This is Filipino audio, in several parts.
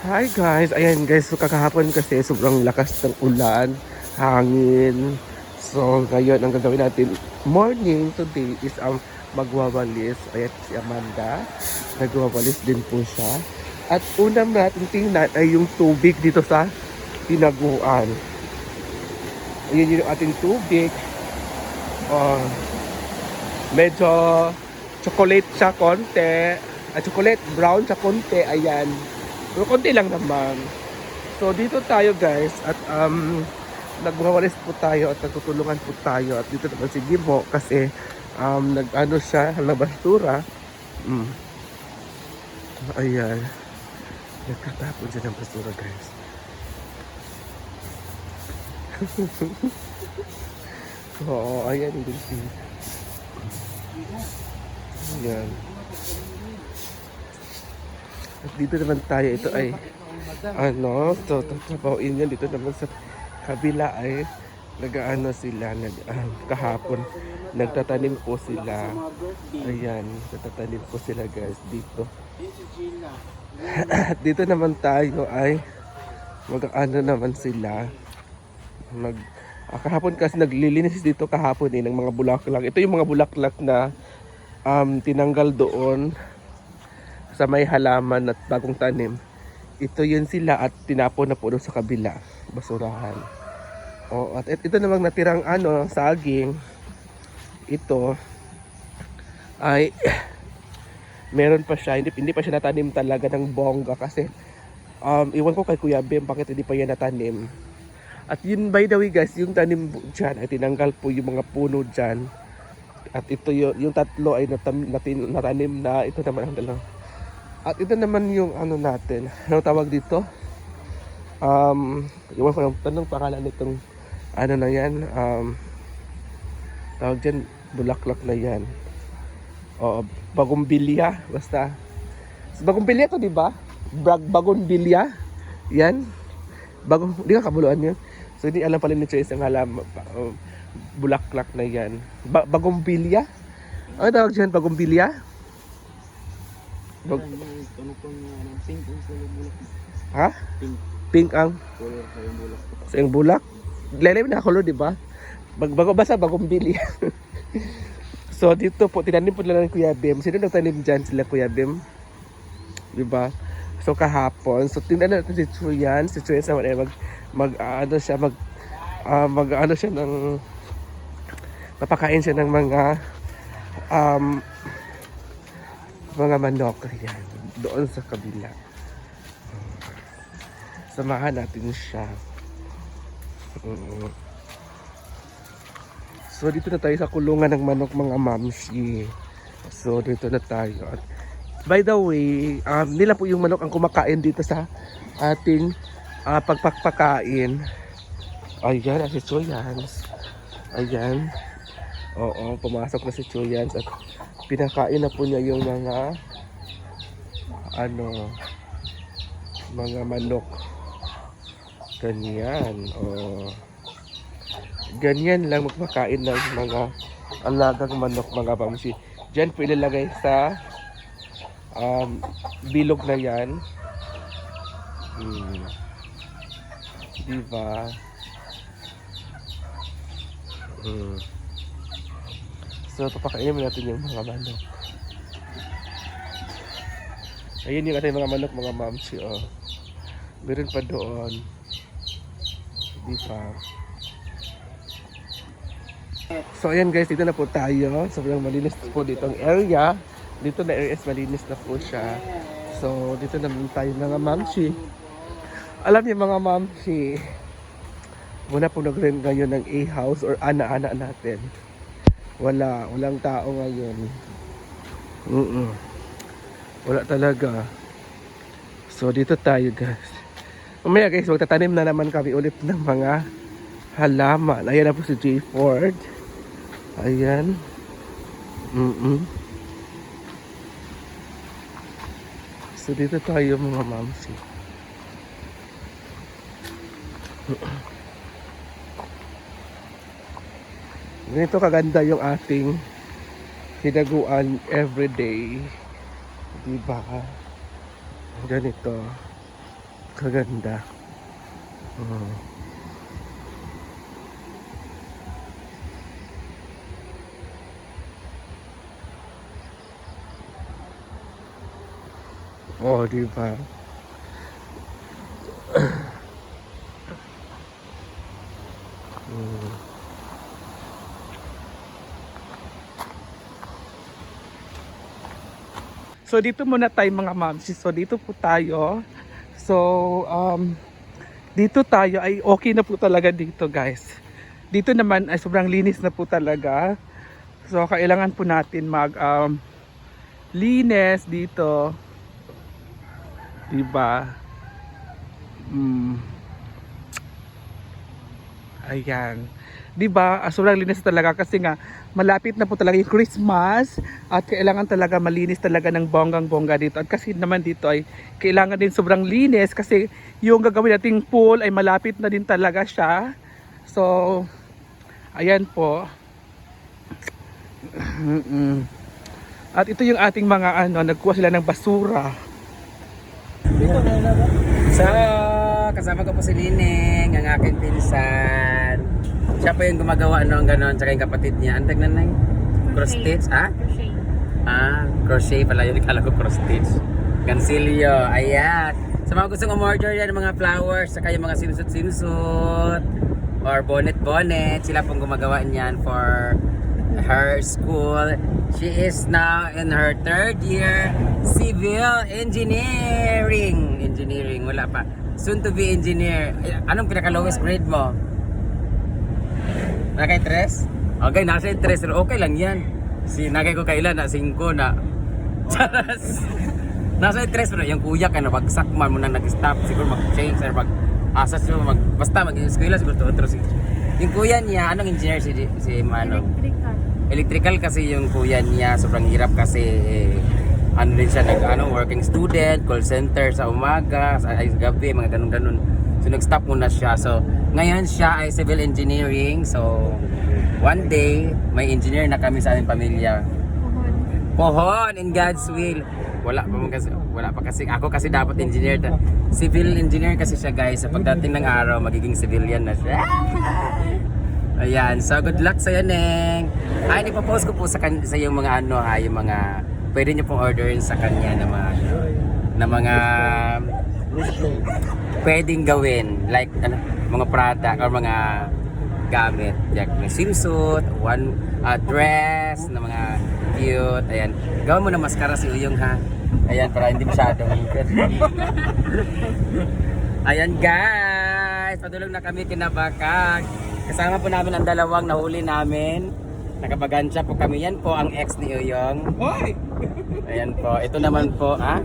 Hi guys! Ayan guys, so kakahapon kasi sobrang lakas ng ulan, hangin. So ngayon ang gagawin natin morning today is ang magwawalis. Ayan si Amanda. Nagwawalis din po siya. At unang natin tingnan ay yung tubig dito sa tinaguan. Ayan yung ating tubig. Oh, medyo chocolate siya konti. At chocolate brown siya konti. Ayan. Pero konti lang naman. So dito tayo guys at um nagwawalis po tayo at nagtutulungan po tayo at dito naman si Gimo kasi um nag-ano siya ng basura. Mm. Ayan. Nagkatapon siya ng basura guys. Oo, ayan din si. Ayan. At dito naman tayo, ito ay ano, to tatrabahoin yan dito naman sa kabila ay nag-ano sila, nag, ah, kahapon nagtatanim po sila. Ayan, nagtatanim po sila guys dito. At dito naman tayo ay mag-ano naman sila. Mag, ah, kahapon kasi naglilinis dito kahapon eh ng mga bulaklak. Ito yung mga bulaklak na um, tinanggal doon sa may halaman at bagong tanim. Ito yun sila at tinapon na po sa kabila, basurahan. O, at ito namang natirang ano, saging. Ito ay meron pa siya, hindi, hindi pa siya natanim talaga ng bongga kasi um, iwan ko kay Kuya Bem bakit hindi pa yan natanim. At yun by the way guys, yung tanim dyan ay tinanggal po yung mga puno dyan. At ito yung, yung tatlo ay natam, natanim na, ito naman ang dalawa. At ito naman yung ano natin, ano tawag dito? Um, iwan ko lang, tanong pangalan nitong ano na yan, um, tawag dyan, bulaklak na yan. Oo, bagumbilya, basta. Bagumbilya to, di ba? Bag bagumbilya. Yan. Bagong, di ka kabuluan yun. So, hindi alam pala ni Choice ang alam, uh, bulaklak na yan. Ba bagumbilya? Ano tawag dyan, bagumbilya? Bag- Ano ano, bulak. ha? Pink Pink ang color sa yung bulak. sa yung bulak. Lele na color, di ba? Bag bago basta bagong bili. so dito po tinanim po nila ng Kuya Bem. Sino nagtanim diyan sila Kuya Bem? Di ba? So kahapon, so tingnan natin si Chuyan, si Chuyan sa mag mag ah, ano siya mag ah, mag ano siya ng papakain siya ng mga um, mga manok yan doon sa kabila. Samahan natin siya. Mm. So dito na tayo sa kulungan ng manok mga mamsi. So dito na tayo. At by the way, um, nila po yung manok ang kumakain dito sa ating ah, pagpapakain. Ayan, si Choyans. Ayan. Oo, pumasok na si Choyans at pinakain na po niya yung mga ano mga manok. Ganyan. Oh. Ganyan lang magpakain ng mga alagang manok mga pamsi. Diyan po ilalagay sa um, bilog na yan. Hmm. Diba? Hmm. So, papakainin natin yung mga manok. Ayun yung ating mga manok, mga mamsi, oh. Meron pa doon. Di ba? So ayan guys, dito na po tayo. Sobrang malinis po dito ang area. Dito na area is malinis na po siya. So dito naman tayo mga mamsi. Alam niyo mga mamsi, wala po nag-rent ngayon ng A-house or ana-ana natin. Wala, walang tao ngayon. Mm Wala talaga. So dito tayo guys. Mamaya guys, magtatanim na naman kami ulit ng mga halaman. Ayan na po si J. Ford. Ayan. Mm So dito tayo mga mamsi. Ganito kaganda yung ating hinaguan everyday. Diba? Ganito. Kaganda. Oh. Oh, di So dito muna tayo mga mamsi. So dito po tayo. So um, dito tayo ay okay na po talaga dito guys. Dito naman ay sobrang linis na po talaga. So kailangan po natin mag um, linis dito. Diba? Mm. Ayan. 'Di ba? Ah, Sobrang linis talaga kasi nga malapit na po talaga yung Christmas at kailangan talaga malinis talaga ng bonggang-bongga dito. At kasi naman dito ay kailangan din sobrang linis kasi yung gagawin nating pool ay malapit na din talaga siya. So, ayan po. At ito yung ating mga ano, nagkuha sila ng basura. So, kasama ko po si Lining, ang aking pinsan. Siya po yung gumagawa ng ganon, tsaka yung kapatid niya. Ang tagnan na Cross stitch, ha? Crochet. Ah, crochet pala yun. Kala ko cross stitch. Gansilyo, ayan. Sa mga gustong umorder yan, mga flowers, saka yung mga simsut-simsut, or bonnet-bonnet, sila pong gumagawa niyan for her school. She is now in her third year civil engineering. Engineering, wala pa. Soon to be engineer. Anong pinaka-lowest grade mo? Nakay tres? Okay, nasa yung tres. Okay lang yan. Si nakay ko kailan na 5 na. Charas. nasa yung tres pero yung kuya ka na bagsak man mo na nag-stop siguro mag-change or mag asas mo mag basta mag-eskwela siguro to otro si yung kuya niya anong engineer si si ano Electrical. electrical kasi yung kuya niya sobrang hirap kasi eh, ano din siya nag ano working student call center sa umaga sa ay, gabi mga ganun ganun so nag-stop muna siya so ngayon siya ay civil engineering. So one day may engineer na kami sa aming pamilya. Pohon in God's will. Wala pa kasi wala pa kasi. Ako kasi dapat engineer ta- civil engineer kasi siya guys. Sa pagdating ng araw magiging civilian na siya. Ayan, so good luck sa Neng. Ay, ipapost ko po sa, kan- sa yung mga ano ha, yung mga pwede niyo pong orderin sa kanya na mga na mga pwedeng gawin. Like ano, mga product or mga gamit like may swimsuit, one uh, dress na mga cute. Ayan. Gawin mo na mascara si Uyong ha. Ayan, para hindi masyadong ngipit. Ayan guys, padulong na kami kinabakag. Kasama po namin ang dalawang nahuli namin. Nakabagansya po kami. Yan po ang ex ni Uyong. Hoy! Ayan po. Ito naman po, ha?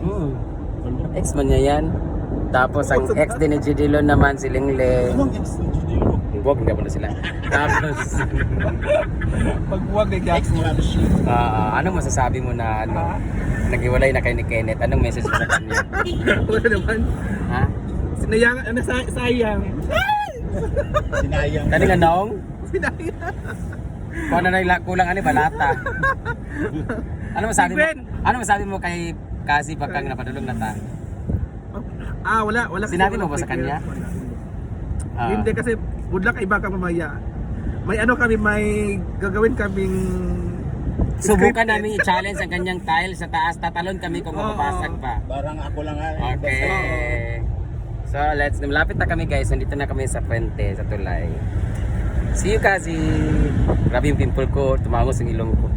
Hmm. Ex man niya yan. Tapos ang ex din ni Gidilon naman si Lingle. Huwag nga na sila. Tapos, Pagwag ni Jackson. ah, anong masasabi mo na ano? Naghiwalay na kay ni Kenneth. Anong message mo sa kanya? Wala naman. Ha? Sinayang, ano, say- sayang. Kani nga naong? Sinayang. Kung ano na ila- kulang ano balata. Ano masabi mo? Ano masabi mo kay Kasi pagkang napadulong na ta? Ah, wala, wala. Sinabi mo ba sa kanya? figure. Ah. Hindi kasi good luck iba ka mamaya. May ano kami, may gagawin kaming Subukan namin i-challenge ang kanyang tile sa taas. Tatalon kami kung mapapasag pa. Parang ako lang nga. Okay. So, let's, malapit na kami guys. Nandito na kami sa puente, sa tulay. See you kasi. Grabe yung pimple ko. Tumangos yung ilong ko.